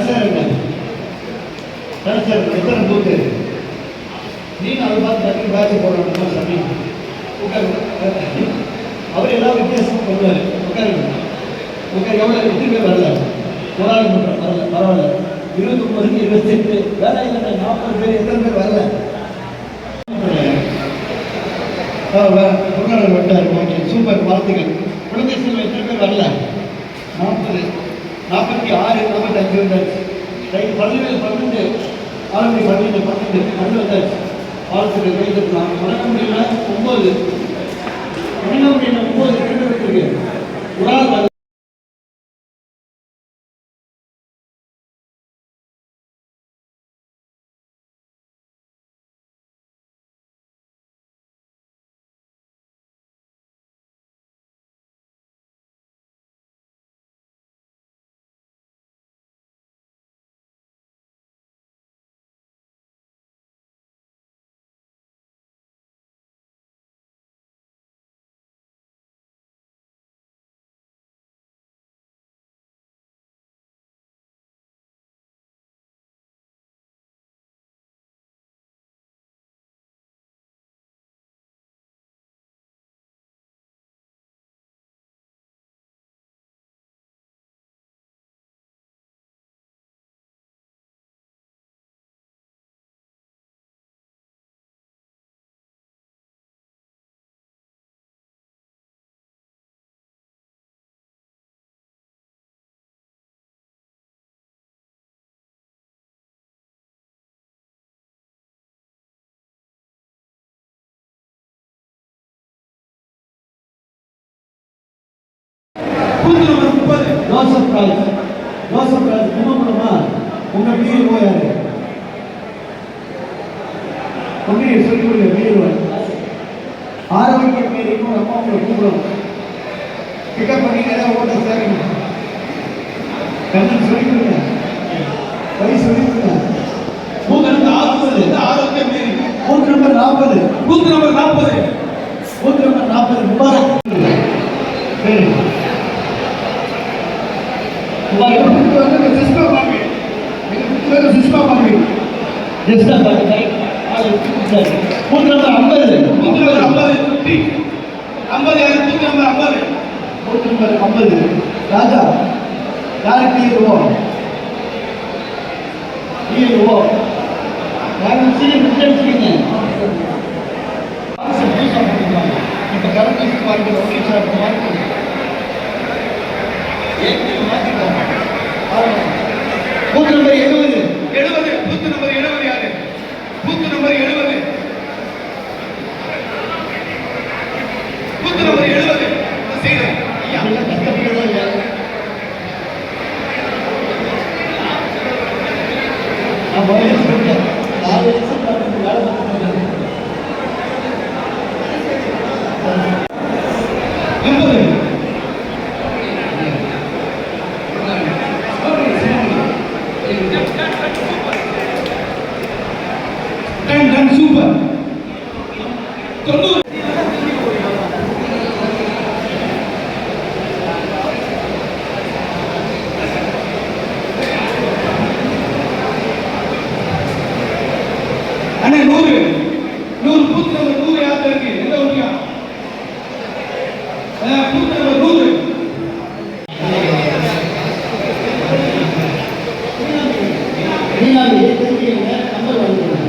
கடைசியாக கடைசியாக எத்தனை பூத்து நீங்கள் அதை பார்த்து டக்குனு பேட்ச் போடணும் சாமி? உட்காருங்க. அவர் ஏதாவது வித்தியாசம் பண்ணுவார். உட்காருங்க. உட்கார். எவ்வளோ எத்தனை பேர் வரல? ஒரு ஆள் மட்டும் வரல. பரவாயில்ல. இருபத்தொம்பதுக்கு இருபத்தெட்டு. வேலை இல்லை நாற்பது பேர் எத்தனை பேர் வரல? பொருளாளர் வட்டார் ஓகே. சூப்பர். வாழ்த்துக்கள். குழந்தை செல்வம் எத்தனை பேர் வரல? நாற்பத்தி ஆறு நாற்பத்தி அஞ்சு வந்தாச்சு. ரைட் பன்னெண்டு பன்னெண்டு ஆளுநர் பன்னெண்டு பன்னெண்டு பன்னெண்டு வந்தாச்சு. வாழ்த்துக்கள் கைதட்டலாம் வணக்க முடியல ஒம்பது வணங்க முடியல ஒம்பது ரெண்டு இருக்கு ஒரு ஆள் பூத்து நம்பர் முப்பது. ஜோசப் ராஜ் ஜோசப் ராஜ் கும்பகோணமா உங்க வீடு யாரு? உங்க சொல்லி கொடுங்க பிஏஓ ஆரோக்கிய அம்மா உங்களை கூப்பிடும் பிக்கப் பண்ணி ஏதாவது ஓட்ட சேருங்க கண்ணன் சொல்லி கொடுங்க. வயசு சொல்லி கொடுங்க. பூத்து நம்பர் ஆறுபது ஆரோக்கிய மேரி பூத் நம்பர் நாற்பது. பூத்து நம்பர் நாற்பது. பூத் நம்பர் நாற்பது. முபாரக் சரி முபாரக் சிஸ்மா பாருங்க சிஸ்மா பாருங்க ஜஸ்டா பாருங்க பூத் நம்பர் ஐம்பது. பூத்து நம்பர் ஐம்பது ஐம்பது யாரு பூத்து நம்பர் ஐம்பது. பூத் நம்பர் ஐம்பது. ராஜா யாருக்கு இருவோம் இருவோம் யாரும் சீக்கிரம் முடிச்சிருக்கீங்க இப்போ கரண்ட் சார் நம்பர் எழுபது பூத்து நம்பர் எழுபது யாரு பூத்து நம்பர் எழுபது பூத்து நம்பர் எழுபது செய்யறேன் ஐயா அதெல்லாம் கஷ்டப்படுறதா இல்லையா நான் முதல்ல சொல்லிட்டேன் நாலு வருஷம் பார்த்து வேலை பார்த்துட்டு எண்பது டன் டன் சூப்பர் தொண்ணூறு அண்ணே நூறு நூறு பூத்து நம்பர் நூறு யார்கிட்ட இருக்கு எந்த ஊருக்கா பூத்து நம்பர் நூறு நீங்க ஏற்கனவே நம்பர் வாங்கிக்கணும்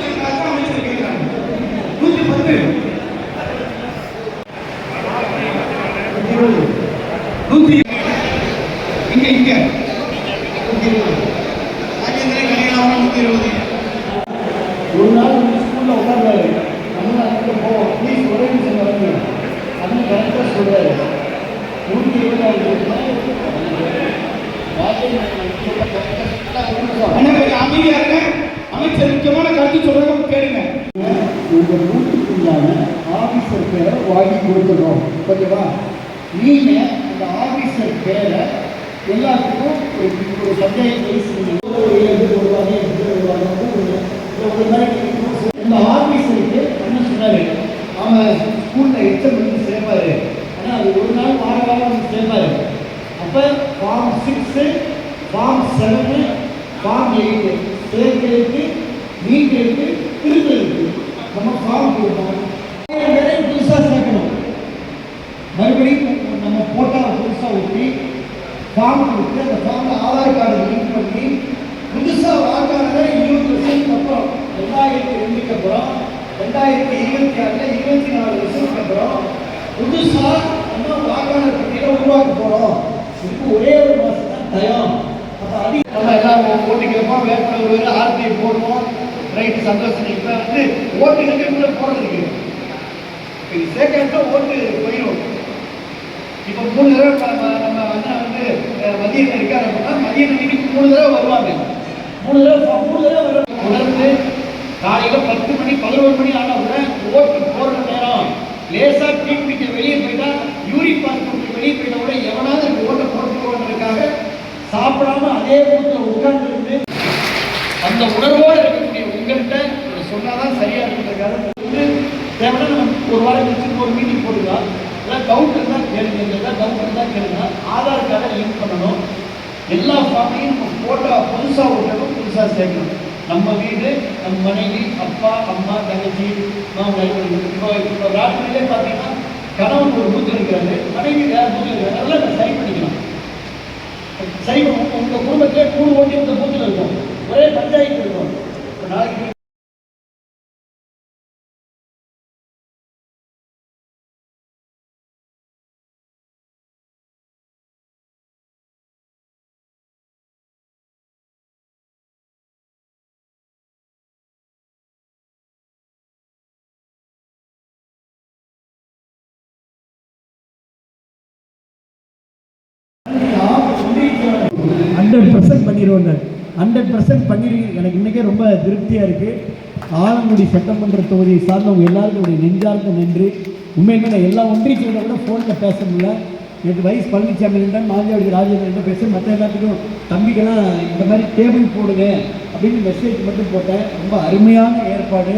அமைதியா இருக்க அமைச்சர் முக்கியமான கருத்து சொல்றதுக்கு கேளுங்க. உங்க வீட்டுக்குள்ளான ஆபீசர் பேரை வாங்கி கொடுத்துடுறோம். ஓகேவா? நீங்க அந்த ஆபீசர் பேரை எல்லாத்துக்கும் ஒரு சந்தேக மறுபடியும் நம்ம போட்டால் புதுசாக ஊற்றி ஃபார்ம் கொடுத்து அந்த ஃபார்மில் ஆதார் கார்டு லிங்க் பண்ணி புதுசாக வாக்காளரை இருபது வருஷத்துக்கு அப்புறம் ரெண்டாயிரத்தி ரெண்டுக்கு அப்புறம் ரெண்டாயிரத்தி இருபத்தி ஆறில் இருபத்தி நாலு வருஷத்துக்கு அப்புறம் புதுசாக நம்ம வாக்காளர் பட்டியலை உருவாக்க போகிறோம் இதுக்கு ஒரே ஒரு மாதம் தான் டயம் அப்போ அதிக நம்ம எல்லாம் ஓட்டு கேட்போம். வேட்பாளர் வருவார் ஆர்டிஐ போடுவோம். ரைட்டு சந்தோஷம் இப்போ வந்து ஓட்டு இருக்கிறதுக்குள்ள போடுறதுக்கு இது ஓட்டு போயிடும் இப்போ மூணு தடவை நம்ம நம்ம வந்து மதியம் இருக்கார் அப்படின்னா மதியம் அன்னைக்கு மூணு தடவை வருவாங்க. மூணு தடவை மூணு தடவை வருவாங்க. தொடர்ந்து காலையில் பத்து மணி பதினோரு மணி ஆனால் உடனே ஓட்டு போடுற நேரம். லேசா கீழ் பிடிக்க வெளியே போயிட்டா யூரின் பாஸ் கொடுத்து வெளியே போயிட்டா கூட எவனாவது எனக்கு ஓட்டை போட்டு சாப்பிடாம அதே வீட்டில் உட்கார்ந்துருந்து அந்த உணர்வோடு இருக்கக்கூடிய உங்கள்கிட்ட இதை சொன்னாதான் சரியாக இருக்கிறதுக்காக வந்து தேவையான ஒரு வாரம் கழிச்சு ஒரு மீட்டிங் போட்டுக்கலாம் ஏதாவது டவுட் இருந்தால் டவுட் இருந்தால் கேளுங்க. ஆதார் கார்டை லிங்க் பண்ணணும். எல்லா ஃபார்மையும் ஃபோட்டோ புதுசாக ஓட்டணும் புதுசாக சேர்க்கணும். நம்ம வீடு நம்ம மனைவி அப்பா அம்மா தங்கச்சி மாமனார் இப்போ இப்போ ராத்திரியிலே பார்த்தீங்கன்னா கணவன் ஒரு பூத்து இருக்கிறாரு மனைவி யார் பூத்து இருக்காரு அதெல்லாம் சரி பண்ணிக்கலாம் சரி உங்க குடும்பத்திலே மூணு ஓட்டி இந்த பூத்தில் இருக்கும். ஒரே பஞ்சாயத்து இருக்கும். நாளைக்கு ஹண்ட்ரட் பர்சன்ட் பண்ணிடுவோங்க ஹண்ட்ரட் பர்சன்ட் பண்ணிடுவீங்க எனக்கு இன்றைக்கே ரொம்ப திருப்தியாக இருக்குது ஆலங்குடி சட்டமன்ற தொகுதியை சார்ந்தவங்க எல்லாருக்கும் நெஞ்சார்ந்த நன்றி. உண்மையிலுமே நான் எல்லா ஒன்றியத்தை கூட ஃபோனில் பேச முடியல. நேற்று வைஸ் பழனிசாமி இருந்தால் மாஞ்சாவடி ராஜேந்திரன் பேச மற்ற எல்லாத்துக்கும் தம்பிக்கெல்லாம் இந்த மாதிரி டேபிள் போடுங்க அப்படின்னு மெசேஜ் மட்டும் போட்டேன். ரொம்ப அருமையான ஏற்பாடு.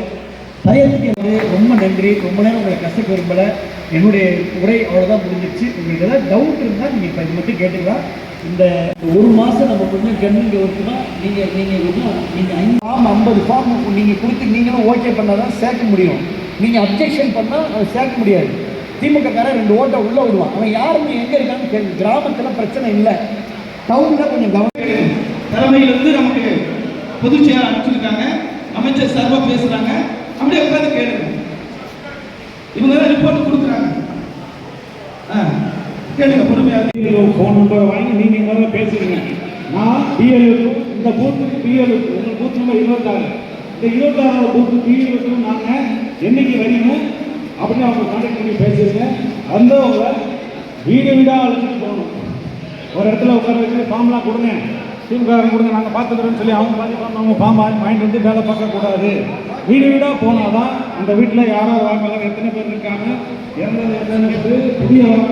டயத்துக்கு ரொம்ப நன்றி. ரொம்ப நேரம் உங்களை கஷ்டக்க விரும்பலை. என்னுடைய உரை அவ்வளோதான் முடிஞ்சிச்சு உங்களுக்கு எதாவது டவுட் இருந்தால் நீங்கள் இப்போ இது மட்டும் கேட்டுக்கலாம். இந்த ஒரு மாதம் நம்ம கொஞ்சம் கண்ணுங்க ஒர்க்குனா நீங்கள் நீங்கள் இன்னும் நீங்கள் ஐந்து ஃபார்ம் ஐம்பது ஃபார்ம் நீங்கள் கொடுத்து நீங்களும் ஓகே பண்ணால் தான் சேர்க்க முடியும். நீங்கள் அப்ஜெக்ஷன் பண்ணால் அதை சேர்க்க முடியாது. திமுக காரன் ரெண்டு ஓட்டை உள்ளே விடுவான். அவன் யாருன்னு எங்கே இருக்கான்னு கேள்வி கிராமத்தில் பிரச்சனை இல்லை. டவுனில் கொஞ்சம் கவனம் தலைமையிலிருந்து நமக்கு பொதுச் செயலர் அனுப்பிச்சிருக்காங்க. அமைச்சர் சர்வா பேசுகிறாங்க அப்படியே உட்காந்து கேளுங்க. இவங்க தான் ரிப்போர்ட் கொடுக்குறாங்க. கேளுங்க பொறுமையாக ஃபோன் நம்பரை வாங்கி நீங்கள் முதல்ல பேசுறீங்க நான் பிஎல்க்கு இந்த பூத்துக்கு பிஎல்க்கு உங்க பூத் நம்பர் இருபத்தாறு. இந்த இருபத்தாறாவது பூத்து பிஎல்க்கு நாங்கள் என்னைக்கு வரீங்க அப்படின்னு அவங்க கான்டாக்ட் பண்ணி பேசுறீங்க வந்தவங்க வீடு வீடாக அழைச்சிட்டு போகணும். ஒரு இடத்துல உட்கார வச்சு ஃபார்ம்லாம் கொடுங்க. டீம்காரங்க கொடுங்க நாங்கள் பார்த்துக்கிறோன்னு சொல்லி அவங்க பாதி ஃபார்ம் அவங்க ஃபார்ம் வாங்கிட்டு வந்து வேலை பார்க்கக்கூடாது வீடு வீடாக போனால் தான் அந்த வீட்டில் யாரோ வாக்காளர் எத்தனை பேர் இருக்காங்க இறந்தது எத்தனை பேர் புதிய வாங்க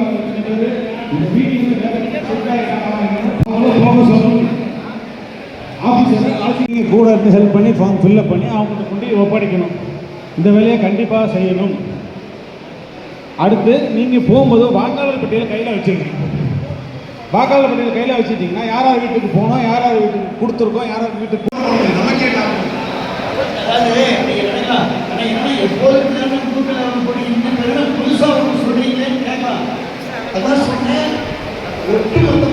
ஆஃபீஸர் கூட இருந்து ஹெல்ப் பண்ணி ஃபார்ம் ஃபில்அப் பண்ணி அவங்கள்ட்ட கொண்டு ஒப்படைக்கணும். இந்த வேலையை கண்டிப்பாக செய்யணும். அடுத்து நீங்கள் போகும்போது வாக்காளர் பட்டியலை கையில் வச்சுருக்கீங்க. வாக்காளர் பட்டியல் கையில் வச்சுட்டீங்கன்னா யார் யார் வீட்டுக்கு போனோம் யார் யார் வீட்டுக்கு கொடுத்துருக்கோம் யார் யார் வீட்டுக்கு நமக்கே லாபம். ಅದನ್ನು ಸುಮ್ಮನೆ ಮತ್ತು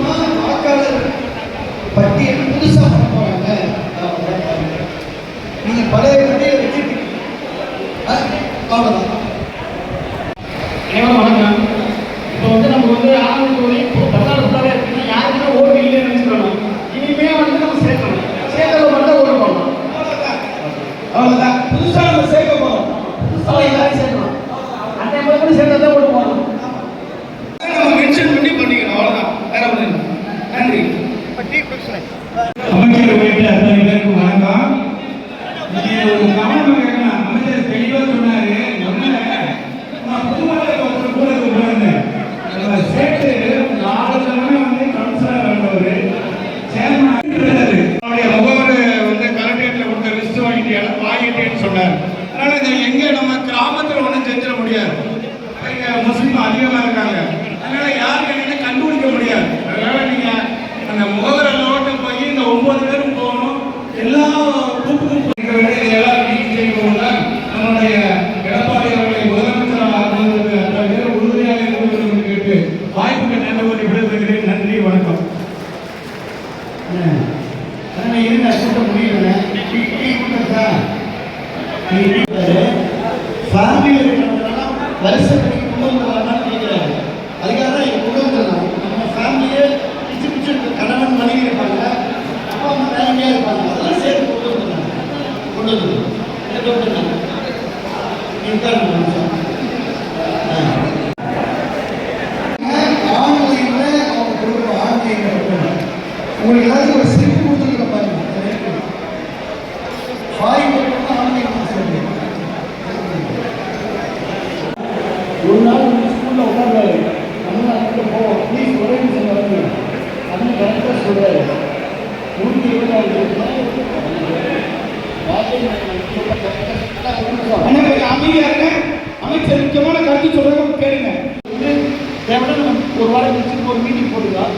உங்களுக்கு ஏதாவது ஒரு ஸ்லிப் கொடுத்துருக்க பாருங்க ஃபாரின் ஒரு நாள் உங்கள் ஸ்கூலில் உட்கார்ந்தாரு தமிழ்நாட்டில் போ ப்ளீஸ் ஒரே நிமிஷம் வந்து அதுவும் கரெக்டாக சொல்கிறாரு அமைதியா இருங்க. அமைச்சர் முக்கியமான கருத்து சொல்றாங்க கேளுங்க. வந்து ஒரு வாரம் கழிச்சு ஒரு மீட்டிங் போட்டுக்கலாம்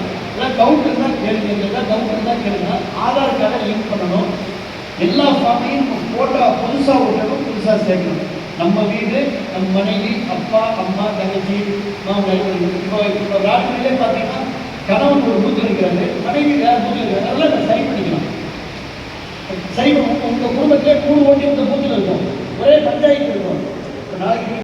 டவுட் இருந்தால் கேளுங்க. ஏதாவது டவுட் இருந்தால் கேளுங்க. ஆதார் கார்டை லிங்க் பண்ணணும். எல்லா ஃபார்மையும் ஃபோட்டோ புதுசாக விட்டணும் புதுசாக சேர்க்கணும். நம்ம வீடு நம்ம மனைவி அப்பா அம்மா தங்கச்சி மாமனார் இப்போ இப்போ ராத்திரியிலே பார்த்தீங்கன்னா கணவன் ஒரு பூத்து இருக்கிறாரு மனைவி வேறு பூத்து இருக்கிறாரு அதெல்லாம் சரி பண்ணிக்கலாம் சரி உங்கள் குடும்பத்திலே கூடு ஓட்டி இந்த பூத்தில் இருக்கும். ஒரே பஞ்சாயத்து இருக்கும். நாளைக்கு